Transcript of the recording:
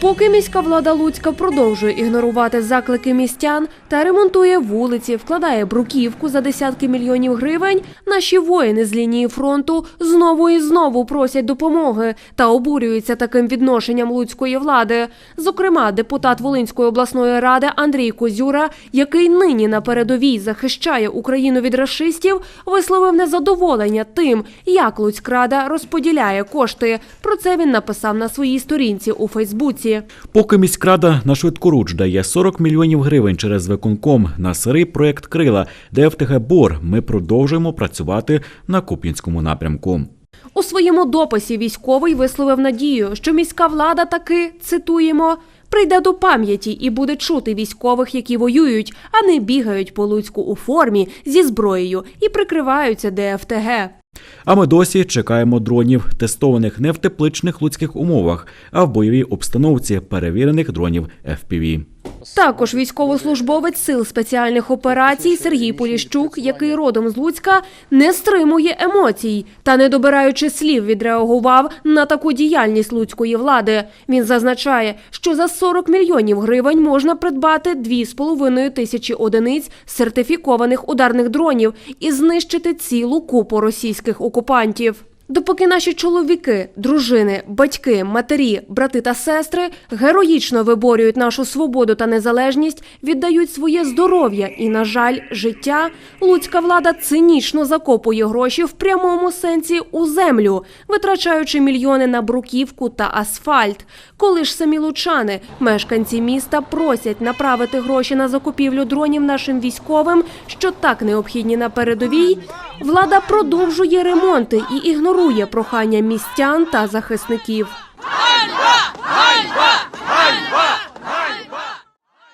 Поки міська влада Луцька продовжує ігнорувати заклики містян та ремонтує вулиці, вкладає бруківку за десятки мільйонів гривень, наші воїни з лінії фронту знову і знову просять допомоги та обурюються таким відношенням луцької влади. Зокрема, депутат Волинської обласної ради Андрій Козюра, який нині на передовій захищає Україну від рашистів, висловив незадоволення тим, як Луцькрада розподіляє кошти. Про це він написав на своїй сторінці у Фейсбуці. Поки міськрада на швидкоруч дає 40 мільйонів гривень через виконком на сирий проект Крила ДФТГ Бор, ми продовжуємо працювати на Куп'янському напрямку. У своєму дописі військовий висловив надію, що міська влада таки цитуємо. Прийде до пам'яті і буде чути військових, які воюють, а не бігають по Луцьку у формі зі зброєю і прикриваються ДФТГ. А ми досі чекаємо дронів, тестованих не в тепличних луцьких умовах, а в бойовій обстановці перевірених дронів FPV. Також військовослужбовець сил спеціальних операцій Сергій Поліщук, який родом з Луцька, не стримує емоцій та, не добираючи слів, відреагував на таку діяльність луцької влади. Він зазначає, що за 40 мільйонів гривень можна придбати 2,5 тисячі одиниць сертифікованих ударних дронів і знищити цілу купу російських окупантів. Допоки наші чоловіки, дружини, батьки, матері, брати та сестри героїчно виборюють нашу свободу та незалежність, віддають своє здоров'я і, на жаль, життя, луцька влада цинічно закопує гроші в прямому сенсі у землю, витрачаючи мільйони на бруківку та асфальт. Коли ж самі лучани, мешканці міста, просять направити гроші на закупівлю дронів нашим військовим, що так необхідні на передовій, влада продовжує ремонти і ігнорує прохання містян та захисників.